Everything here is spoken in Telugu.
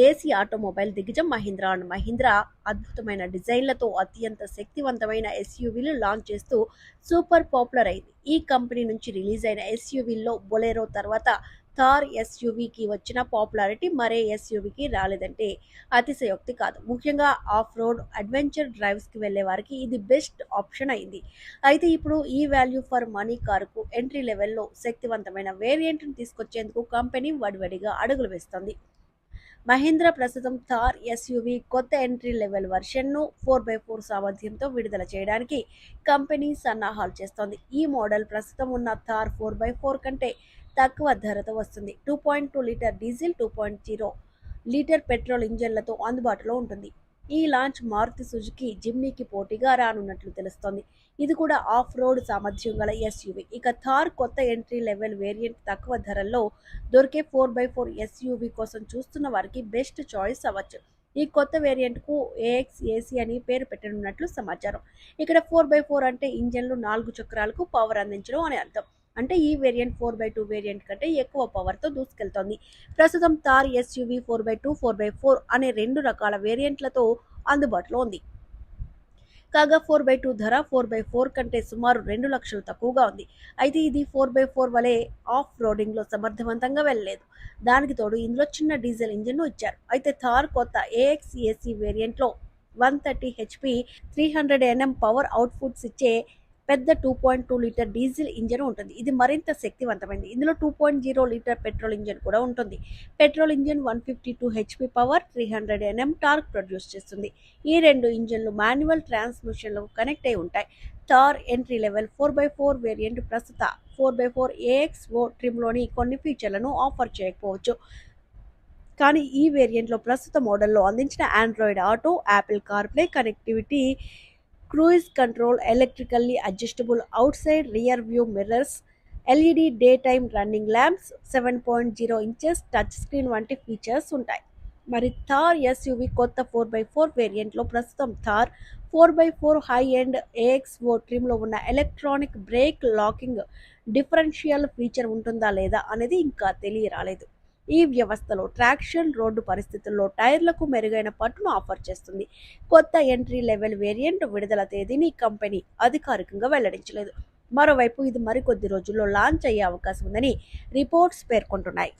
దేశీ ఆటోమొబైల్ దిగ్గజం మహీంద్రా అండ్ మహీంద్రా అద్భుతమైన డిజైన్లతో అత్యంత శక్తివంతమైన ఎస్యూవీలు లాంచ్ చేస్తూ సూపర్ పాపులర్ అయింది. ఈ కంపెనీ నుంచి రిలీజ్ అయిన ఎస్యూవీల్లో బొలెరో తర్వాత థార్ ఎస్యూవీకి వచ్చిన పాపులారిటీ మరే ఎస్యూవీకి రాలేదంటే అతిశయోక్తి కాదు. ముఖ్యంగా ఆఫ్ రోడ్ అడ్వెంచర్ డ్రైవ్స్కి వెళ్ళే వారికి ఇది బెస్ట్ ఆప్షన్ అయింది. అయితే ఇప్పుడు ఈ వాల్యూ ఫర్ మనీ కారుకు ఎంట్రీ లెవెల్లో శక్తివంతమైన వేరియంట్ను తీసుకొచ్చేందుకు కంపెనీ వడివడిగా అడుగులు వేస్తోంది. మహేంద్ర ప్రస్తుతం థార్ ఎస్యూవీ కొత్త ఎంట్రీ లెవెల్ వెర్షన్ను ఫోర్ బై ఫోర్ సామర్థ్యంతో విడుదల చేయడానికి కంపెనీ సన్నాహాలు చేస్తోంది. ఈ మోడల్ ప్రస్తుతం ఉన్న థార్ ఫోర్ బై ఫోర్ కంటే తక్కువ ధరతో వస్తుంది. Two point two litre diesel two point zero litre petrol ఇంజన్లతో అందుబాటులో ఉంటుంది. ఈ లాంచ్ మారుతి సుజుకి జిమ్నీకి పోటీగా రానున్నట్లు తెలుస్తోంది. ఇది కూడా ఆఫ్ రోడ్ సామర్థ్యం గల ఎస్యూవీ. ఇక థార్ కొత్త ఎంట్రీ లెవెల్ వేరియంట్ తక్కువ ధరల్లో దొరికే ఫోర్ బై ఫోర్ ఎస్యూవీ కోసం చూస్తున్న వారికి బెస్ట్ చాయిస్ అవ్వచ్చు. ఈ కొత్త వేరియంట్కు ఏఎక్స్ ఏసీ అని పేరు పెట్టనున్నట్లు సమాచారం. ఇక్కడ ఫోర్ బై ఫోర్ అంటే ఇంజన్లు నాలుగు చక్రాలకు పవర్ అందించడం అని అర్థం. అంటే ఈ variant four by two variant కంటే ఎక్కువ పవర్తో దూసుకెళ్తోంది. ప్రస్తుతం Thar SUV four by two four by four అనే రెండు రకాల వేరియంట్లతో అందుబాటులో ఉంది. కాగా ఫోర్ బై టూ ధర ఫోర్ బై ఫోర్ కంటే సుమారు రెండు లక్షలు తక్కువగా ఉంది. అయితే ఇది ఫోర్ బై ఫోర్ వలె ఆఫ్ రోడింగ్లో సమర్థవంతంగా వెళ్ళలేదు. దానికి తోడు ఇందులో చిన్న డీజిల్ ఇంజిన్ను ఇచ్చారు. అయితే థార్ కొత్త AX AC వేరియంట్లో one thirty HP three hundred NM power outputs ఇచ్చే పెద్ద two point two litre diesel engine ఉంటుంది. ఇది మరింత శక్తివంతమైనది ఇందులో two point zero litre petrol engine కూడా ఉంటుంది. Petrol engine one fifty two HP power three hundred NM torque produce చేస్తుంది. ఈ రెండు ఇంజన్లు మాన్యువల్ ట్రాన్స్మిషన్లకు కనెక్ట్ అయి ఉంటాయి. Thar entry level four by four variant ప్రస్తుత four by four AX O ట్రిమ్లోని కొన్ని ఫీచర్లను ఆఫర్ చేయకపోవచ్చు. కానీ ఈ వేరియంట్లో ప్రస్తుత మోడల్లో అందించిన Android Auto Apple CarPlay connectivity cruise control electrically adjustable outside rear view mirrors LED daytime running lamps seven point zero inches touch screen వంటి ఫీచర్స్ ఉంటాయి. మరి థార్ ఎస్యూవి కొత్త ఫోర్ బై ఫోర్ వేరియంట్లో ప్రస్తుతం Thar four by four high end AX O ట్రిమ్లో ఉన్న electronic brake locking differential feature ఉంటుందా లేదా అనేది ఇంకా తెలియరాలేదు. ఈ వ్యవస్థలో ట్రాక్షన్ రోడ్డు పరిస్థితుల్లో టైర్లకు మెరుగైన పట్టును ఆఫర్ చేస్తుంది. కొత్త ఎంట్రీ లెవెల్ వేరియంట్ విడుదల తేదీని కంపెనీ అధికారికంగా వెల్లడించలేదు. మరోవైపు ఇది మరికొద్ది రోజుల్లో లాంచ్ అయ్యే అవకాశం ఉందని రిపోర్ట్స్ పేర్కొంటున్నాయి.